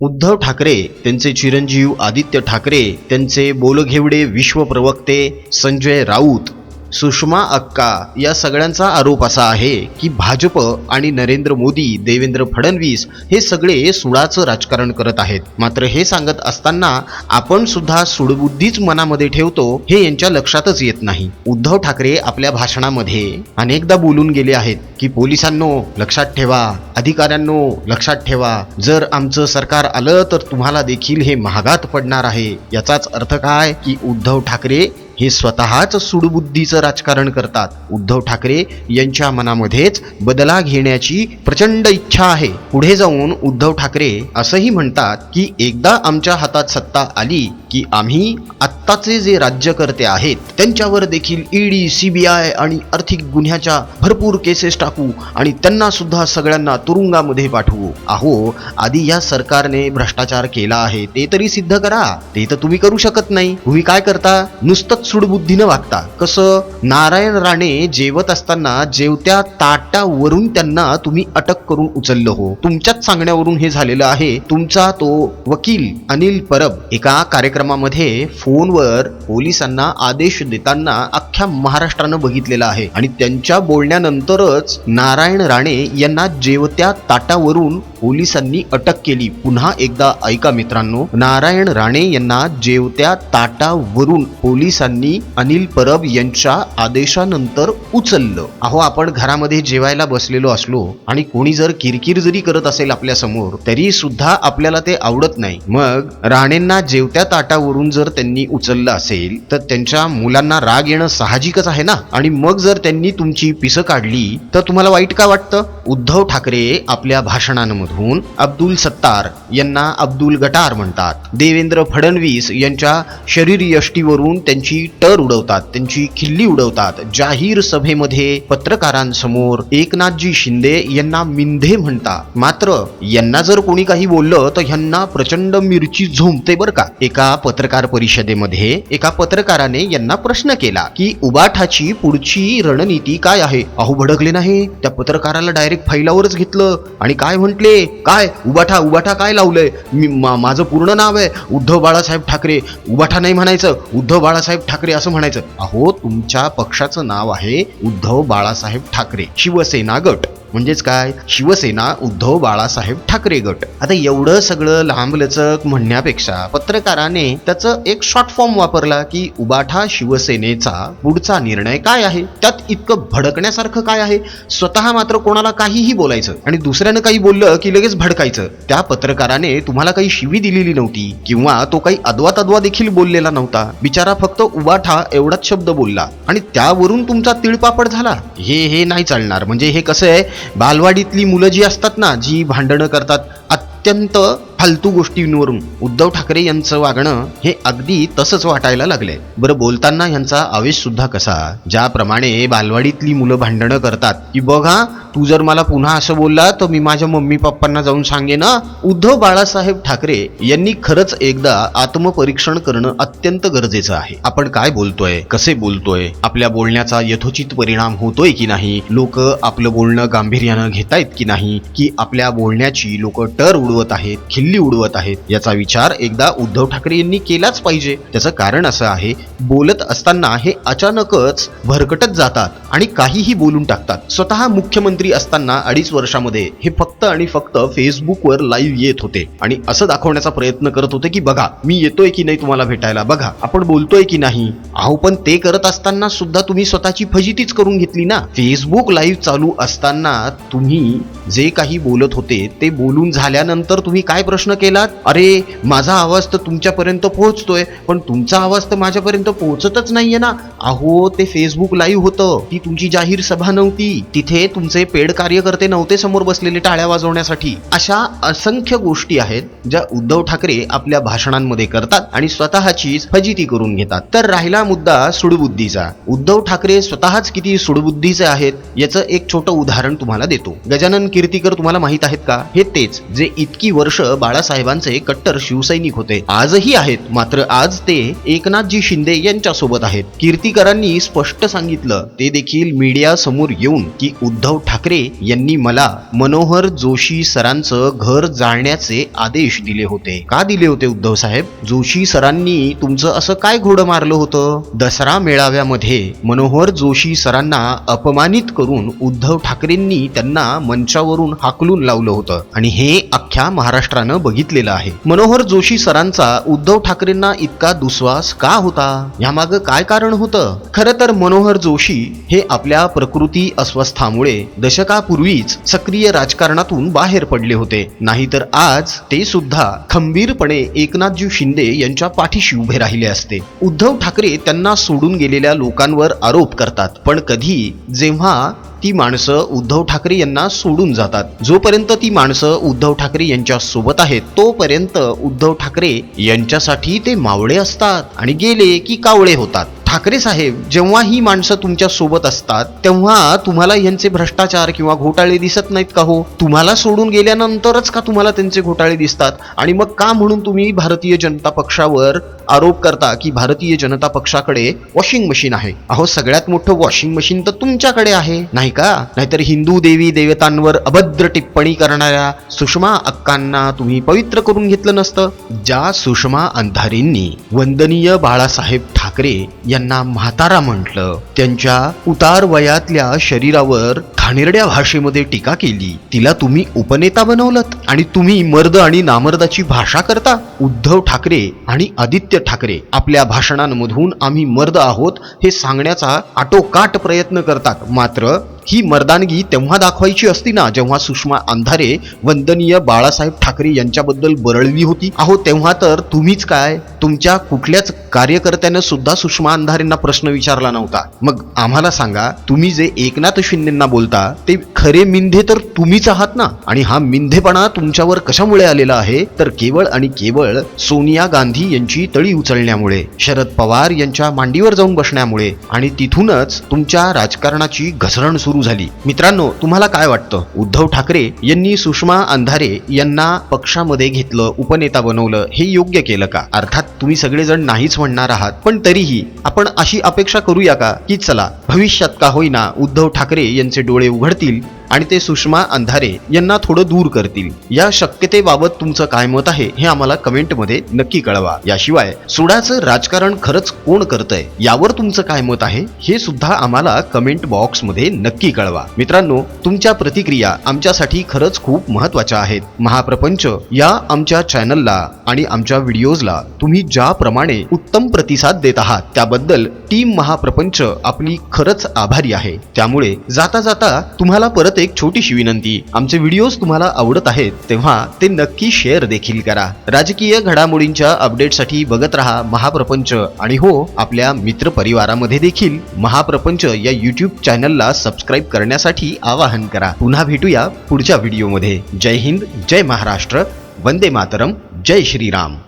उद्धव ठाकरे त्यांचे चिरंजीव आदित्य ठाकरे त्यांचे बोलघेवडे विश्वप्रवक्ते संजय राऊत. सुषमा अक्का या सगळ्यांचा आरोप असा आहे की भाजप आणि नरेंद्र मोदी देवेंद्र फडणवीस हे सगळे सुडाचं राजकारण करत आहेत. मात्र हे सांगत असताना आपण सुद्धा सुडबुद्धीच मनामध्ये ठेवतो हे यांच्या लक्षातच येत नाही. उद्धव ठाकरे आपल्या भाषणामध्ये अनेकदा बोलून गेले आहेत की पोलिसांनो लक्षात ठेवा. अधिकाऱ्यांनो लक्षात ठेवा. जर आमचं सरकार आलं तर तुम्हाला देखील हे महागात पडणार आहे. याचाच अर्थ काय? की उद्धव ठाकरे हे स्वतःच सुडबुद्धीचं राजकारण करतात. उद्धव ठाकरे यांच्या मनामध्येच बदला घेण्याची प्रचंड इच्छा आहे. पुढे जाऊन उद्धव ठाकरे असंही म्हणतात की एकदा आमच्या हातात सत्ता आली की आम्ही आत्ताचे जे राज्यकर्ते आहेत त्यांच्यावर देखील ईडी सीबीआय आणि आर्थिक गुन्ह्याच्या भरपूर केसेस टाकू आणि त्यांना सुद्धा सगळ्यांना तुरुंगामध्ये पाठवू. अहो आधी या सरकारने भ्रष्टाचार केला आहे ते तरी सिद्ध करा. ते तर तुम्ही करू शकत नाही. तुम्ही काय करता? नुसतंच सुडबुद्धीनं वागता. कसं? नारायण राणे जेवत असताना जेवत्या ताटावरून त्यांना तुम्ही अटक करून उचललं हो. तुमच्याच सांगण्यावरून हे झालेलं आहे. तुमचा तो वकील अनिल परब एका कार्यक्रमामध्ये फोन फोनवर पोलिसांना आदेश देताना अख्ख्या महाराष्ट्रानं बघितलेला आहे. आणि त्यांच्या बोलण्यानंतरच नारायण राणे यांना जेवत्या ताटावरून पोलिसांनी अटक केली. पुन्हा एकदा ऐका मित्रांनो नारायण राणे यांना जेवत्या ताटावरून पोलिसांनी अनिल परब यांच्या आदेशानंतर उचललं. अहो आपण घरामध्ये जेवायला बसलेलो असलो आणि कोणी जर किरकिर जरी करत असेल आपल्यासमोर तरी सुद्धा आपल्याला ते आवडत नाही. मग राणेंना जेवत्या ताटावरून जर त्यांनी उचललं असेल तर त्यांच्या मुलांना राग येणं साहजिकच आहे ना? आणि मग जर त्यांनी तुमची पिसं काढली तर तुम्हाला वाईट का वाटतं? उद्धव ठाकरे आपल्या भाषणांमधून अब्दुल सत्तार यांना अब्दुल गटार म्हणतात. देवेंद्र फडणवीस यांच्या शरीर यष्टीवरून त्यांची टर उडवतात त्यांची खिल्ली उडवतात. जाहीर सभेमध्ये पत्रकारांसमोर एकनाथजी शिंदे यांना मिंधे म्हणतात. मात्र यांना जर कोणी काही बोललं तर ह्यांना प्रचंड मिरची झोंबते बरं का? एका पत्रकार परिषदेमध्ये. एका पत्रकाराने यांना प्रश्न केला की उबाठाची पुढची रणनीती काय आहे? अहो भडकले नाही. त्या पत्रकाराला डायरेक्ट फैलावरच घेतलं. आणि काय म्हटले? काय? उबाठा उबाठा काय लावलंय? मी मा- माझं पूर्ण नाव आहे. उद्धव बाळासाहेब ठाकरे. उबाठा नाही म्हणायचं. उद्धव बाळासाहेब ठाकरे असं म्हणायचं. अहो तुमच्या पक्षाचं नाव आहे उद्धव बाळासाहेब ठाकरे. शिवसेना गट. म्हणजेच काय? शिवसेना उद्धव बाळासाहेब ठाकरे गट. आता एवढं सगळं लांबलचक म्हणण्यापेक्षा पत्रकाराने त्याचं एक शॉर्ट फॉर्म वापरला की उबाठा शिवसेनेचा पुढचा निर्णय काय आहे? त्यात इतकं भडकण्यासारखं काय आहे? स्वतः मात्र कोणाला काहीही बोलायचं आणि दुसऱ्यानं काही बोललं की लगेच भडकायचं. त्या पत्रकाराने तुम्हाला काही शिवी दिलेली नव्हती किंवा तो काही अद्वा तद्वा देखील बोललेला नव्हता. बिचारा फक्त उबाठा एवढाच शब्द बोलला आणि त्यावरून तुमचा तिळपापड झाला. हे हे नाही चालणार. म्हणजे हे कसं आहे? बालवाडीतली मुलं जी असतात ना जी भांडणं करतात अत्यंत फालतू गोष्टींवरून उद्धव ठाकरे यांचं वागणं हे अगदी तसंच वाटायला लागलंय. बरं बोलताना यांचा आवेश सुद्धा कसा? ज्याप्रमाणे बालवाडीतली मुलं भांडणं करतात की बघा तू जर मला पुन्हा असं बोलला तर मी माझ्या मम्मी पप्पांना जाऊन सांगेन ना उद्धव बाळासाहेब ठाकरे यांनी खरंच एकदा आत्मपरीक्षण करणं अत्यंत गरजेचं आहे. आपण काय बोलतोय? कसे बोलतोय? आपल्या बोलण्याचा यथोचित परिणाम होतोय की नाही? लोक आपलं बोलणं गांभीर्यानं घेतायत की नाही? की आपल्या बोलण्याची लोक टर उडवत आहेत खिल्ली उडवत आहेत. याचा विचार एकदा उद्धव ठाकरे यांनी केलाच पाहिजे. त्याचं कारण असं आहे बोलत असताना हे अचानकच भरकटत जातात आणि काहीही बोलून टाकतात. स्वतः मुख्यमंत्री असताना अडीच वर्षामध्ये हे फक्त आणि फक्त फेसबुकवर लाईव्ह येत होते. आणि असं दाखवण्याचा प्रयत्न करत होते की बघा मी येतोय की नाही तुम्हाला भेटायला? बघा आपण बोलतोय की नाही? अहो पण ते करत असताना सुद्धा तुम्ही स्वतःची फजितीच करून घेतली ना? फेसबुक लाईव्ह चालू असताना तुम्ही जे काही बोलत होते ते बोलून झाल्यानंतर तुम्ही काय प्रश्न प्रश्न केलात अरे माझा आवाज तर तुमच्यापर्यंत पोहोचतोय पण तुमचा आवाज तर माझ्यापर्यंत पोहोचतच नाहीये ना. अहो ते फेसबुक लाईव्ह होतं. ती तुमची जाहीर सभा नव्हती. तिथे तुमचे पेड कार्यकर्ते नव्हते समोर बसलेले टाळ्या वाजवण्यासाठी. अशा असंख्य गोष्टी आहेत ज्या उद्धव ठाकरे आपल्या भाषणांमध्ये करतात आणि स्वतःचीच फजिती करून घेतात. तर राहिला मुद्दा सुडबुद्धीचा. उद्धव ठाकरे स्वतःच किती सुडबुद्धीचे आहेत याचं एक छोटं उदाहरण तुम्हाला देतो. गजानन कीर्तीकर तुम्हाला माहीत आहेत का? हे तेच जे इतकी वर्ष बाळासाहेबांचे कट्टर शिवसैनिक होते. आजही आहेत. मात्र आज ते एकनाथजी शिंदे यांच्या सोबत आहेत. कीर्तीकरांनी स्पष्ट सांगितलं. ते देखील मीडिया समोर येऊन की उद्धव ठाकरे यांनी मला मनोहर जोशी सरांचं घर जाळण्याचे आदेश दिले होते. का दिले होते उद्धव साहेब? जोशी सरांनी तुमचं असं काय घोडं मारलं होतं? दसरा मेळाव्यामध्ये मनोहर जोशी सरांना अपमानित करून उद्धव ठाकरेंनी त्यांना मंचावरून हाकलून लावलं होतं. आणि हे अख्ख्या महाराष्ट्रानं बघितलेलं आहे. मनोहर जोशी सरांचा उद्धव ठाकरेंना इतका दुस्वास का होता? यामागं काय कारण होतं? खरं तर मनोहर जोशी हे आपल्या प्रकृती अस्वस्थामुळे दशकापूर्वीच सक्रिय राजकारणातून बाहेर पडले होते. नाहीतर आज ते सुद्धा खंबीरपणे एकनाथजी शिंदे यांच्या पाठीशी उभे राहिले असते. उद्धव ठाकरे त्यांना सोडून गेलेल्या लोकांवर आरोप करतात. पण कधी जेव्हा ती माणसं उद्धव ठाकरे यांना सोडून जातात. जोपर्यंत ती माणसं उद्धव ठाकरे यांच्या सोबत आहेत तोपर्यंत उद्धव ठाकरे यांच्यासाठी ते मावळे असतात आणि गेले की कावळे होतात. ठाकरे साहेब जेव्हा ही माणसं तुमच्यासोबत असतात तेव्हा तुम्हाला यांचे भ्रष्टाचार किंवा घोटाळे दिसत नाहीत का हो? तुम्हाला सोडून गेल्यानंतरच का तुम्हाला त्यांचे घोटाळे दिसतात? आणि मग का म्हणून तुम्ही भारतीय जनता पक्षावर आरोप करता की भारतीय जनता पक्षाकडे वॉशिंग मशीन आहे? अहो सगळ्यात मोठं वॉशिंग मशीन तर तुमच्याकडे आहे. नाही का? नाहीतर हिंदू देवी देवतांवर अभद्र टिप्पणी करणाऱ्या सुषमा अक्कांना तुम्ही पवित्र करून घेतलं नसतं? ज्या सुषमा अंधारेंनी वंदनीय बाळासाहेब ठाकरे यांना म्हातारा म्हटलं. त्यांच्या उतार वयातल्या शरीरावर घाणेरड्या भाषेमध्ये टीका केली. तिला तुम्ही उपनेता बनवलत आणि तुम्ही मर्द आणि नामर्दाची भाषा करता. उद्धव ठाकरे आणि आदित्य ठाकरे आपल्या भाषणांमधून आम्ही मर्द आहोत हे सांगण्याचा आटोकाट प्रयत्न करतात. मात्र ही मर्दानगी तेव्हा दाखवायची असती ना जेव्हा सुषमा अंधारे वंदनीय बाळासाहेब ठाकरे यांच्याबद्दल बरळली होती. अहो तेव्हा तर तुम्हीच काय? तुमच्या कुठल्याच कार्यकर्त्यानं सुद्धा सुषमा अंधारेंना प्रश्न विचारला नव्हता. मग आम्हाला सांगा तुम्ही जे एकनाथ शिंदेना बोलता ते खरे मिंधे तर तुम्हीच आहात ना? आणि हा मिंधेपणा तुमच्यावर कशामुळे आलेला आहे? तर केवळ आणि केवळ सोनिया गांधी यांची तळी उचलण्यामुळे शरद पवार यांच्या मांडीवर जाऊन बसण्यामुळे आणि तिथूनच तुमच्या राजकारणाची घसरण सुरू झाली. मित्रांनो तुम्हाला काय वाटतं? उद्धव ठाकरे यांनी सुषमा अंधारे यांना पक्षामध्ये घेतलं उपनेता बनवलं हे योग्य केलं का? अर्थात तुम्ही सगळेजण नाहीच म्हणणार आहात पण तरीही आपण अशी अपेक्षा करूया का? की चला भविष्यात का होईना उद्धव ठाकरे यांचे डोळे उघडतील आणि ते सुषमा अंधारे यांना थोडं दूर करतील. या शक्यतेबाबत तुमचं काय मत आहे हे आम्हाला कमेंटमध्ये नक्की कळवा. याशिवाय सुडाचं राजकारण खरंच कोण करतंय यावर तुमचं काय मत आहे हे सुद्धा आम्हाला कमेंट बॉक्समध्ये नक्की कळवा. मित्रांनो तुमच्या प्रतिक्रिया आमच्यासाठी खरंच खूप महत्त्वाच्या आहेत. महाप्रपंच या आमच्या चॅनलला आणि आमच्या व्हिडिओजला तुम्ही ज्याप्रमाणे उत्तम प्रतिसाद देत आहात त्याबद्दल टीम महाप्रपंच आपली खरंच आभारी आहे. त्यामुळे जाता जाता तुम्हाला परत एक छोटीशी विनंती. आमचे व्हिडिओज तुम्हाला आवडत आहेत तेव्हा ते नक्की शेअर देखील करा. राजकीय घडामोडींच्या अपडेटसाठी बघत राहा महाप्रपंच आणि हो आपल्या मित्र परिवारामध्ये देखील महाप्रपंच या युट्यूब चॅनलला सबस्क्राईब करण्यासाठी आवाहन करा. पुन्हा भेटूया पुढच्या व्हिडिओमध्ये जय हिंद जय महाराष्ट्र वंदे मातरम जय श्रीराम.